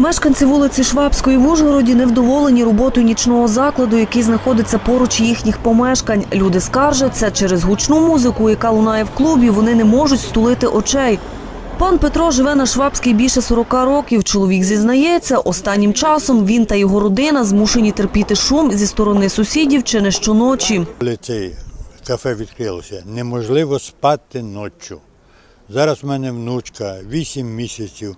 Мешканці вулиці Швабської в Ужгороді невдоволені роботою нічного закладу, який знаходиться поруч їхніх помешкань. Люди скаржаться, через гучну музику, яка лунає в клубі, вони не можуть стулити очей. Пан Петро живе на Швабській більше 40 років. Чоловік зізнається, останнім часом він та його родина змушені терпіти шум зі сторони сусідів чи не щоночі. Це кафе відкрилося, неможливо спати ночі. Зараз в мене внучка 8 місяців.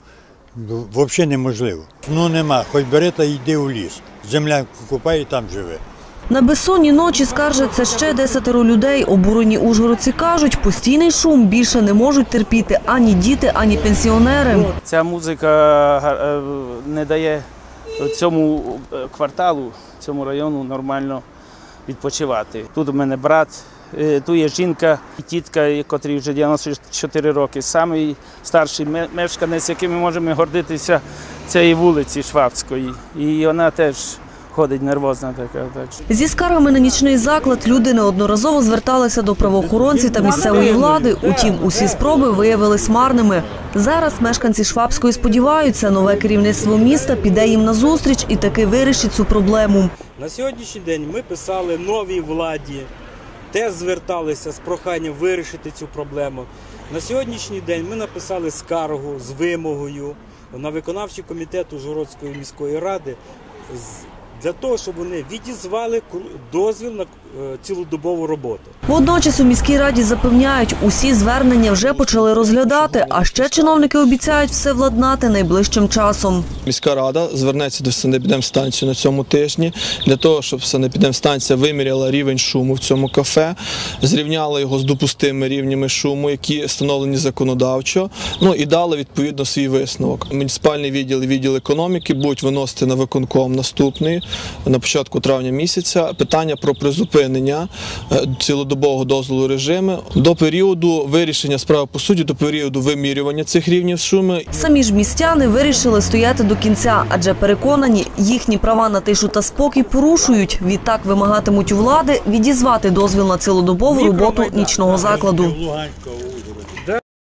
Взагалі неможливо. Ну нема, хоч бери та йди у ліс. Землянку купай і там живе. На безсонні ночі скаржаться ще десятеро людей. Обурені ужгородці кажуть, постійний шум більше не можуть терпіти ані діти, ані пенсіонери. Ця музика е, не дає цьому е, кварталу, цьому району нормально відпочивати. Тут у мене брат, е, тут є жінка і тітка, котрій вже 94 роки. Самий старший мешканець, яким ми можемо гордитися цієї вулиці Швабської. І вона теж ходить нервозна така. Так. Зі скаргами на нічний заклад люди неодноразово зверталися до правоохоронців та місцевої влади. Утім, усі спроби виявились марними. Зараз мешканці Швабської сподіваються, нове керівництво міста піде їм на зустріч і таки вирішить цю проблему. На сьогоднішній день ми писали новій владі, теж зверталися з проханням вирішити цю проблему. На сьогоднішній день ми написали скаргу з вимогою на виконавчий комітет Ужгородської міської ради для того, щоб вони відізвали дозвіл на цілодобову роботу. Водночас у міській раді запевняють, усі звернення вже почали розглядати, а ще чиновники обіцяють все владнати найближчим часом. Міська рада звернеться до санепідемстанції на цьому тижні для того, щоб санепідемстанція виміряла рівень шуму в цьому кафе, зрівняла його з допустимими рівнями шуму, які встановлені законодавчо. Ну і дала відповідно свій висновок. Муніципальний відділ і відділ економіки будуть виносити на виконком наступний на початку травня місяця питання про призупинення е, цілодобового дозволу режиму до періоду вирішення справи по суді, до періоду вимірювання цих рівнів шуми. Самі ж містяни вирішили стояти до кінця, адже переконані, їхні права на тишу та спокій порушують. Відтак вимагатимуть у влади відізвати дозвіл на цілодобову роботу нічного закладу.